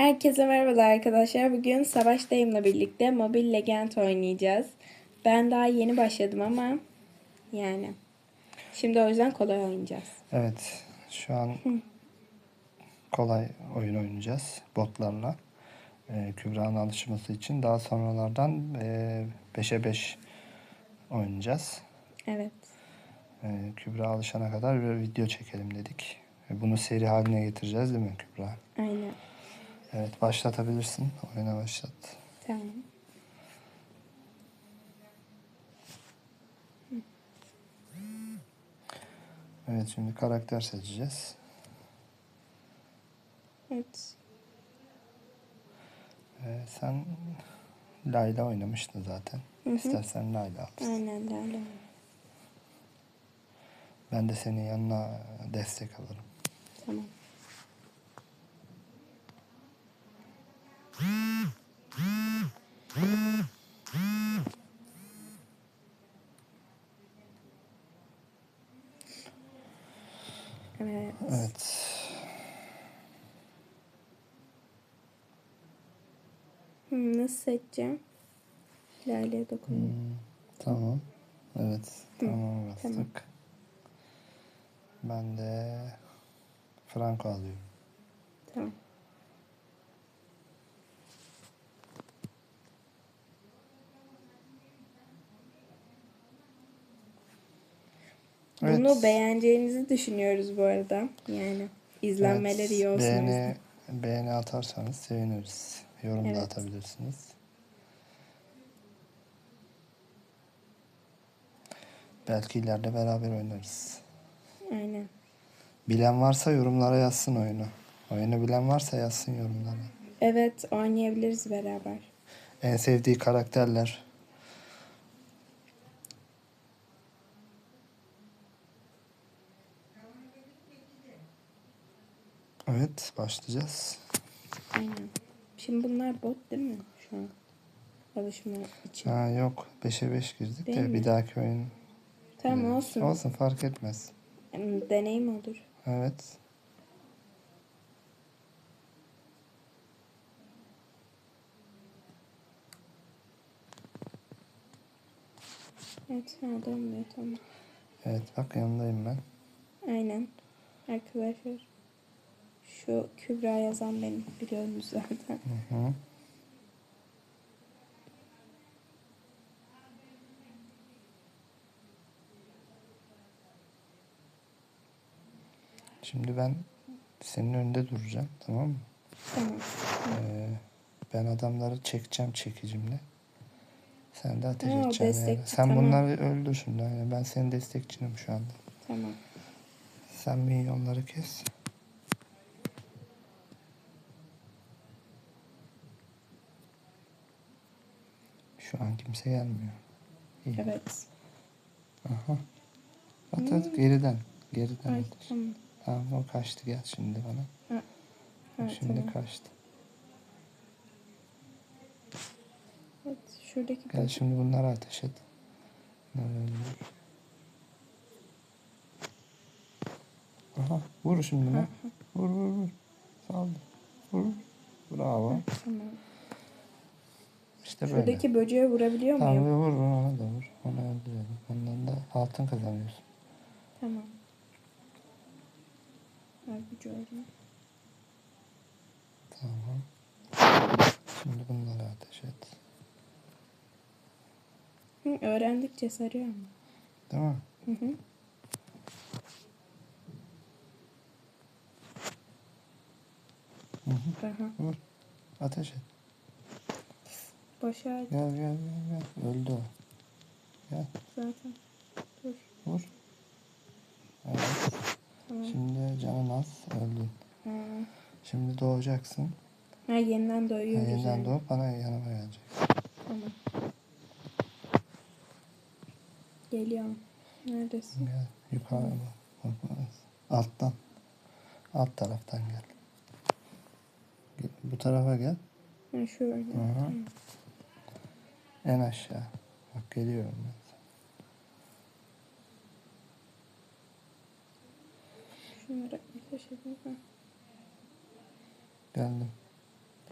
Herkese merhabalar arkadaşlar. Bugün Savaş Dayım'la birlikte Mobile Legend oynayacağız. Ben daha yeni başladım ama yani. Şimdi o yüzden kolay oynayacağız. Evet, şu an kolay oyun oynayacağız botlarla. Ee, Kübra'nın alışması için daha sonralardan 5'e 5 oynayacağız. Evet. Ee, Kübra alışana kadar bir video çekelim dedik. Bunu seri haline getireceğiz değil mi Kübra? Aynen. Evet, başlatabilirsin. Oyuna başlat. Tamam. Evet, şimdi karakter seçeceğiz. Evet. Ee, sen Layla oynamıştın zaten. İstersen Layla al. Aynen öyle. Ben de senin yanına destek alırım. Tamam. Evet. Evet. Hmm, nasıl seçeceğim? Lale'ye dokunayım. Hmm, tamam. Evet. Tamam bastık. tamam. Ben de Franco alıyorum. Tamam. Evet. Bunu beğeneceğinizi düşünüyoruz bu arada. Yani izlenmeleri Evet, iyi olsun. Beğeni, beğeni atarsanız seviniriz. Yorum da Evet. atabilirsiniz. Belki ileride beraber oynarız. Aynen. Bilen varsa yorumlara yazsın oyunu. Oyunu bilen varsa yazsın yorumlara. Evet oynayabiliriz beraber. En sevdiği karakterler. Evet, başlayacağız. Aynen. Şimdi bunlar bot değil mi şu an? Alışma için. Ha yok, 5'e 5 girdik Değil de mi? bir dahaki oyun. Tamam olsun. Olsun fark etmez. Hmm, Deneyim olur. Evet. Evet ha dönmüyor tamam. Evet bak yanındayım ben. Aynen. Arkadaşlar. Şu Kübra yazan benim biliyorsunuz zaten. Hı hı. Şimdi ben senin önünde duracağım tamam mı? Tamam. Ee, ben adamları çekeceğim çekicimle. Sen de ateş Ha, edeceksin. yani. Sen tamam. bunları öldür şimdi. Yani ben senin destekçinim şu anda. Tamam. Sen minyonları kes. Şu an kimse gelmiyor. İyi. Evet. Aha. At at geriden. Geriden Hmm. Ay tamam. Tamam o kaçtı gel şimdi bana. Ha, ha, şimdi tamam. kaçtı. Evet, şuradaki Gel bot. şimdi bunları ateş et. Aha vur şimdi buna. Vur vur vur. Saldır. Vur. Bravo. Tamam. İşte böyle. Şuradaki böceğe vurabiliyor Tamam muyum? vur vur ona da vur. Onu öldürelim. Ondan da altın kazanıyorsun. Tamam. Harbi gördüm. Tamam. Şimdi bunları ateş et. Hı, öğrendikçe sarıyor mu? Değil mi? Hı hı. Hı hı. Aha. Vur. Ateş et. Boşa Gel gel gel gel. Öldü o. Gel zaten. Dur. vur. Evet. Tamam. Şimdi canın az öldün. Ha. Şimdi doğacaksın. ha yeniden doyuyoruz Yeniden yani. doğup bana yanıma gelecek. Tamam. Geliyorum. Neredesin? Gel yukarı bak. Alttan. Alt taraftan gel. Bu tarafa gel. Ha. Hı hı. Tamam. En aşağı. Bak geliyorum ben. Şunları. Ha. Geldim.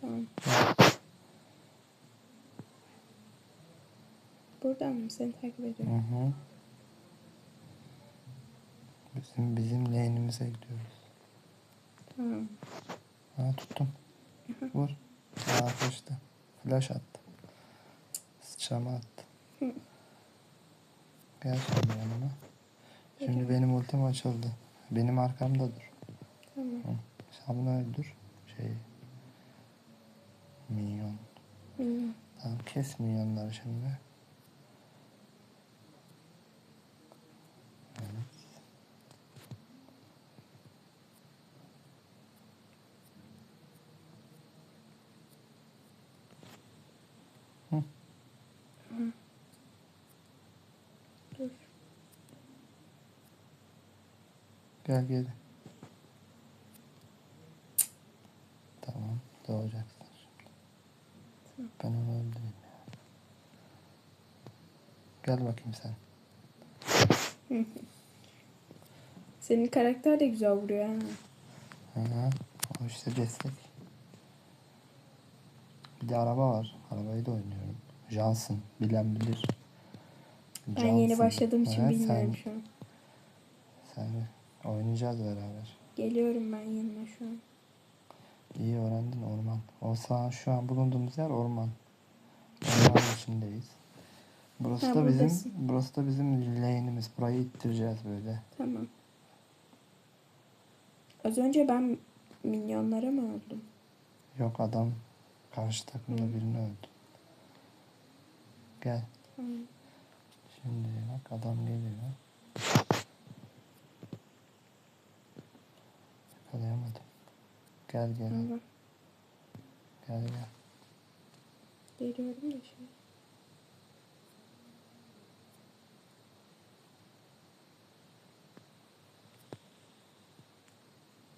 Tamam. Buradan mı? Seni takip Hı ediyorum. hı. Bizim bizim lane'imize gidiyoruz. Tamam. Ha tuttum. Vur. Aa kaçtı. Flash attı. Sıçrama attı. Gel şimdi yanıma. Şimdi benim ultim açıldı. Benim arkamda dur. Tamam. Hı. Sen bunu öldür. Şey. Minyon. Bilmiyorum. Tamam kes minyonları şimdi. Evet. Hı. Dur. Gel gel. Tamam doğacaksın şimdi. Ben onu öldüreyim ya. Gel bakayım sen. Senin karakter de güzel vuruyor ha. Hı hı. O işte destek. Bir de araba var. Arabayı da oynuyorum. Johnson. Bilen bilir. Ben yeni Johnson. başladığım için Evet, bilmiyorum sen, şu an. Sen oynayacağız beraber. Geliyorum ben yanına şu an. İyi öğrendin orman. O sağ şu an bulunduğumuz yer orman. Ormanın içindeyiz. Burası Ha, da bizim buradasın. burası da bizim lane'imiz. Burayı ittireceğiz böyle. Tamam. Az önce ben minyonlara mı öldüm? Yok adam karşı takımda birini öldü. Gel. Tamam. Şimdi bak adam geliyor. Gel gel. Tamam. Gel gel. Geliyorum da şimdi.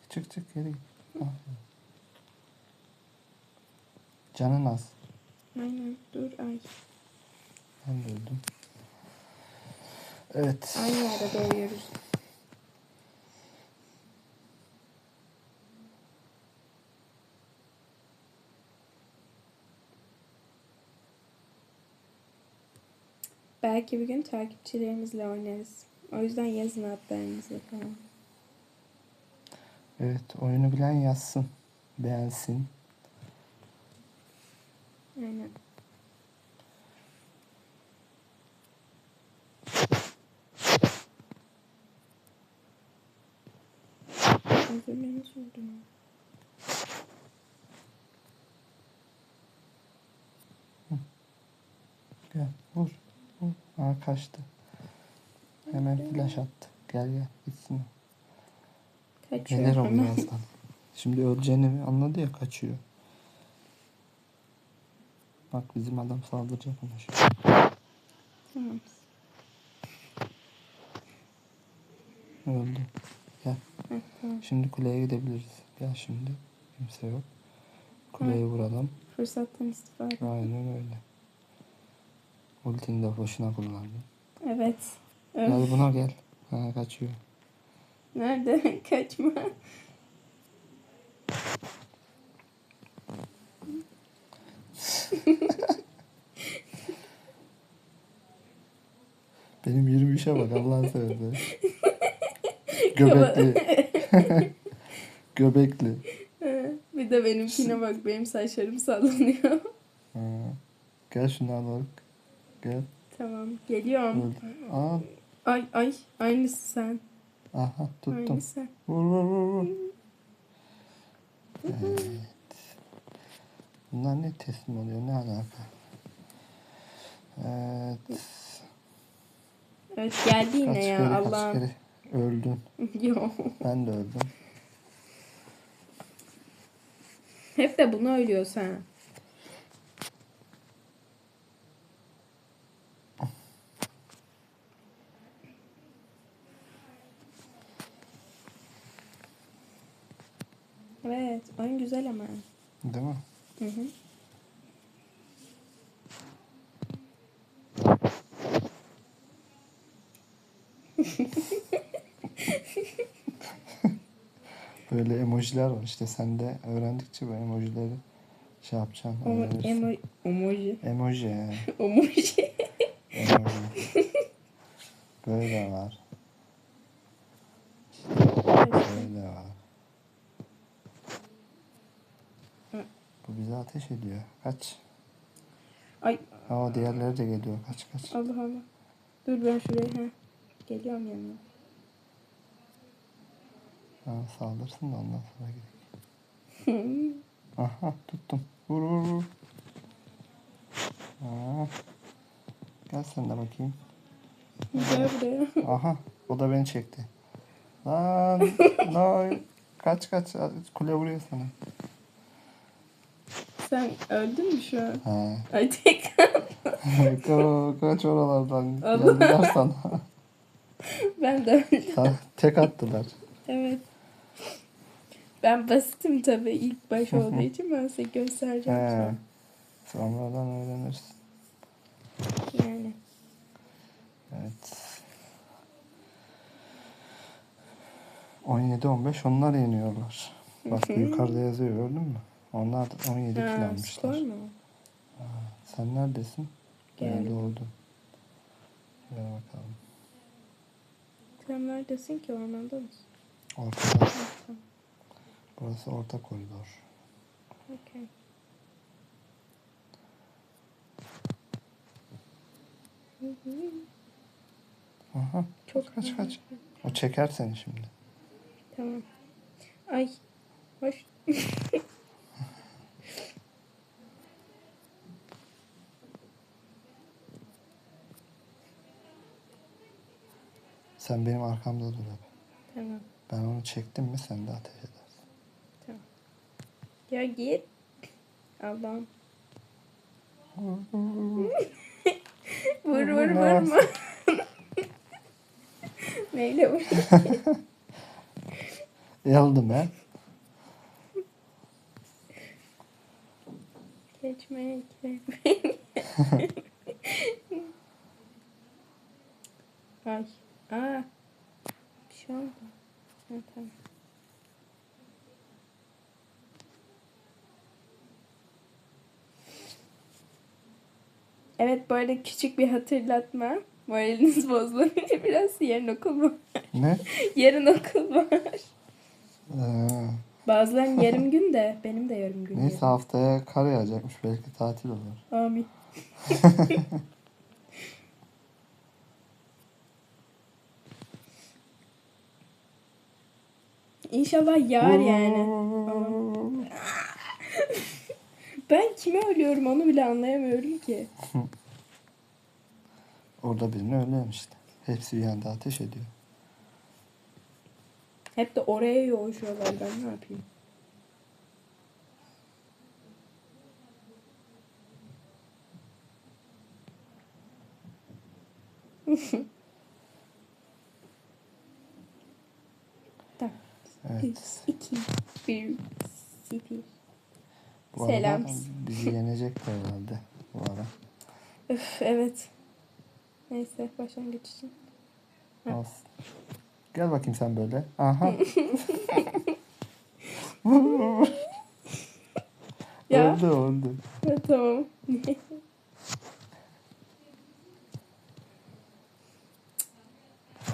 Çık çık geri. git. Aferin. Canın az. Aynen. Dur ay. Ben de öldüm. Evet. Aynı yerde doğuyoruz. Belki bir gün takipçilerimizle oynarız. O yüzden yazın adlarınızı falan. Evet oyunu bilen yazsın. Beğensin. Aynen. Oldu ya? Gel vur. Aa kaçtı. Hemen flash attı. Gel gel gitsin. Kaçıyor Gelir o hemen. birazdan. Şimdi öleceğini anladı ya kaçıyor. Bak bizim adam saldıracak ona şimdi. Tamam. Öldü. Gel. Şimdi kuleye gidebiliriz. Gel şimdi. Kimse yok. Kuleyi vuralım. Fırsattan istifade. Aynen öyle. Ultini de boşuna kullandın. Evet. Öf. Gel buna gel. Ha kaçıyor. Nerede? Kaçma. Benim yürüyüşe bak Allah'ın seversen. Göbekli. Göbekli. bir de benimkine bak. Benim saçlarım sallanıyor. Ha. Gel şunu alalım. Gel. tamam. Geliyorum. Öldü. Aa, Ay ay. Aynısı sen. aha tuttum. Aynısı sen. Vur vur vur vur. Evet. Bunlar ne teslim oluyor? Ne alaka? Evet. Evet geldi yine Kaç ya kere kaç Allah'ım. kere öldün. Yo. Ben de öldüm. Hep de bunu ölüyor sen. Evet, oyun güzel ama. Değil mi? Hı hı. Böyle emojiler var işte sen de öğrendikçe bu emojileri şey yapacaksın. Emo, emoji. Emoji. Emoji. Emoji. Böyle var. Böyle var. Hı. Bu bize ateş ediyor. Kaç. Ay o diğerleri de geliyor. Kaç kaç. Allah Allah. Dur ben şuraya. Heh. Geliyorum yanına. Ha, saldırsın da ondan sonra gidelim. Aha tuttum. Vur vur vur. Aa. Gel sen de bakayım. Gel buraya. Aha o da beni çekti. Lan no. Kaç kaç kule vuruyor sana. Sen öldün mü şu an? Ha. Ay. Ka- kaç oralardan geldiler sana. Ben de öldüm. Ha, Tek attılar. Evet. Ben basitim tabii ilk baş olduğu için ben size göstereceğim He. sonra. Sonradan öğrenirsin. Yani. Evet. 17-15 onlar yeniyorlar. Bak yukarıda yazıyor gördün mü? Onlar da 17 kilo Ha, almışlar. skor mu? Sen neredesin? Geldim. Doğdum. Gel bakalım. Sen neredesin ki ormanda mısın? Ortada. Burası orta koridor. Hı. Aha. Çok Kaç kaç. O çeker seni şimdi. Tamam. Ay. Hoş. Sen benim arkamda dur hep. tamam. Ben onu çektim mi sen de ateş edersin. Ya git. Allah'ım. Vur vur vurma. Neyle vur? Yaldım he. Geçme geçme. Ay. Aa. Bir şey oldu. Ha, tamam. Evet arada küçük bir hatırlatma. Moraliniz bozulunca biraz yarın okul var. Ne? yarın okul var. Ee, Bazılarının yarım gün de benim de yarım gün. neyse haftaya kar yağacakmış. Belki tatil olur. Amin. İnşallah yağar yani. ben kime ölüyorum onu bile anlayamıyorum ki. Orada birini öldürmüş işte. Hepsi bir anda ateş ediyor. Hep de oraya yoğuşuyorlar ben ne yapayım? Mm-hmm. 3, 2, 1, 0. Bu arada Selam. bizi yenecek de herhalde bu ara. Öf, evet. Neyse başlangıç için. Ha. Gel bakayım sen böyle. Aha. Ya. Öldü öldü. Ya, tamam.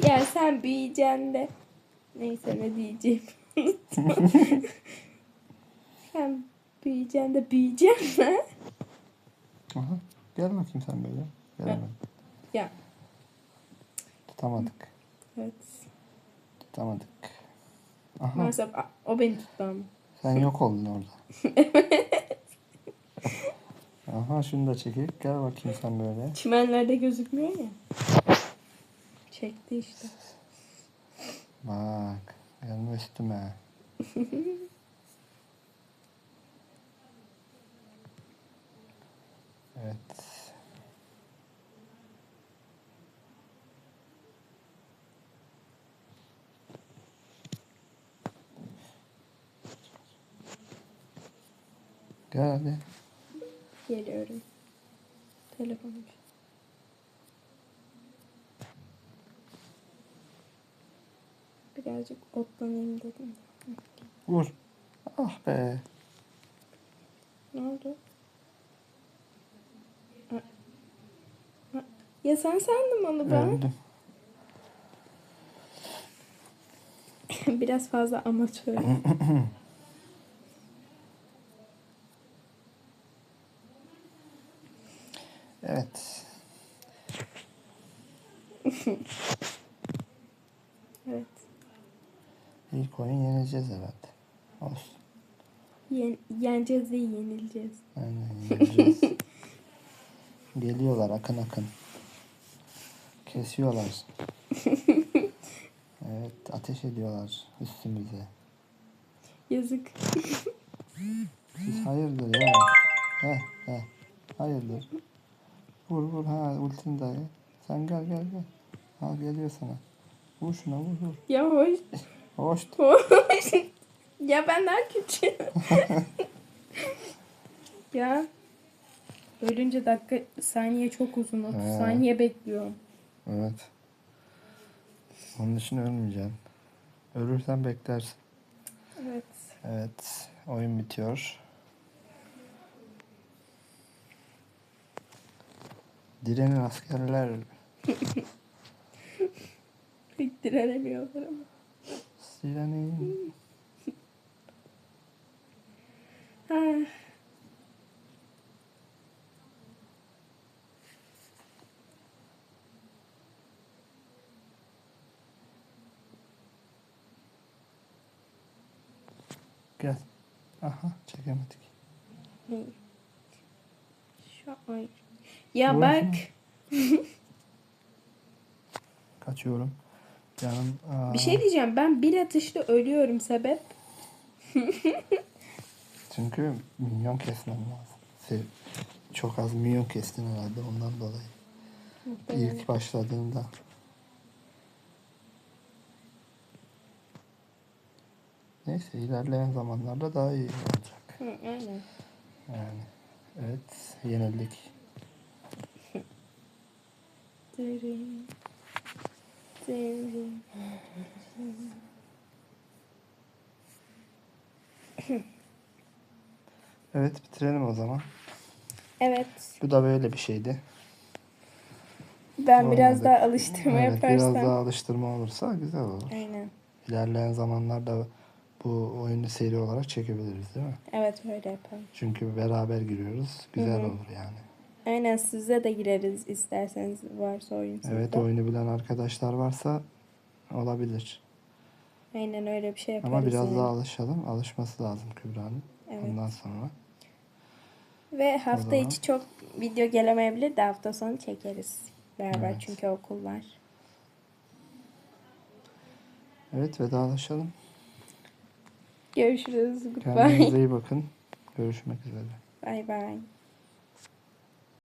ya sen büyüyeceksin de. Neyse ne diyeceğim. sen büyüyeceksin de büyüyeceksin mi? Aha. Gel bakayım sen böyle. Gel hemen. Ya. Tutamadık. Evet. Tutamadık. Aha. Maalesef o beni tuttu ama. Sen yok oldun orada. Aha şunu da çekip gel bakayım sen böyle. Çimenlerde gözükmüyor ya. Çekti işte. Bak. Gelme üstüme. Evet. Gel hadi. Geliyorum. Telefonum. Birazcık otlanayım dedim. Vur. Ah be. Ne oldu? Ha. Ha. Ya sen sandın onu ben. Öldüm. Biraz fazla amatör. Evet. evet. İlk oyun yeneceğiz herhalde. Olsun. Yen yeneceğiz değil yenileceğiz. Aynen yeneceğiz. Geliyorlar akın akın. Kesiyorlar. Evet ateş ediyorlar üstümüze. Yazık. Siz hayırdır ya? He he. Hayırdır? Vur vur ha ultin dayı. Sen gel gel gel. Al geliyor sana. Vur şuna vur vur. Ya hoş. Hoş. Hoş. ya ben daha küçüğüm. ya. Ölünce dakika saniye çok uzun. 30 He. saniye bekliyorum. Evet. Onun için ölmeyeceksin. Ölürsen beklersin. Evet. Evet. Oyun bitiyor. Direnin askerler. Pek direnemiyorlar ama. Direnin. Ha. Gel. Aha çekemedik. İyi. Şu ay. Ya Vur bak. Kaçıyorum. Canım. Aa, Bir şey diyeceğim. Ben bir atışta ölüyorum sebep. Çünkü minyon kesmem lazım. Sev- Çok az minyon kestin herhalde ondan dolayı. İlk başladığında. Neyse ilerleyen zamanlarda daha iyi olacak. Hı, aynen. Yani evet yenildik. Evet bitirelim o zaman. Evet. Bu da böyle bir şeydi. Ben biraz Olmadı. daha alıştırma evet, yaparsam. Biraz daha alıştırma olursa güzel olur. Aynen. İlerleyen zamanlarda bu oyunu seri olarak çekebiliriz değil mi? Evet öyle yapalım. Çünkü beraber giriyoruz. Güzel olur yani. Aynen size de gireriz isterseniz varsa oyun sizde. Evet oyunu bilen arkadaşlar varsa olabilir. Aynen öyle bir şey yaparız. Ama biraz yani. daha alışalım. Alışması lazım Kübra'nın. Evet. Ondan sonra. Ve hafta zaman- içi çok video gelemeyebilir de hafta sonu çekeriz. Beraber Evet. çünkü okul var. Evet vedalaşalım. Görüşürüz. Goodbye. Kendinize iyi bakın. Görüşmek üzere. Bye bye.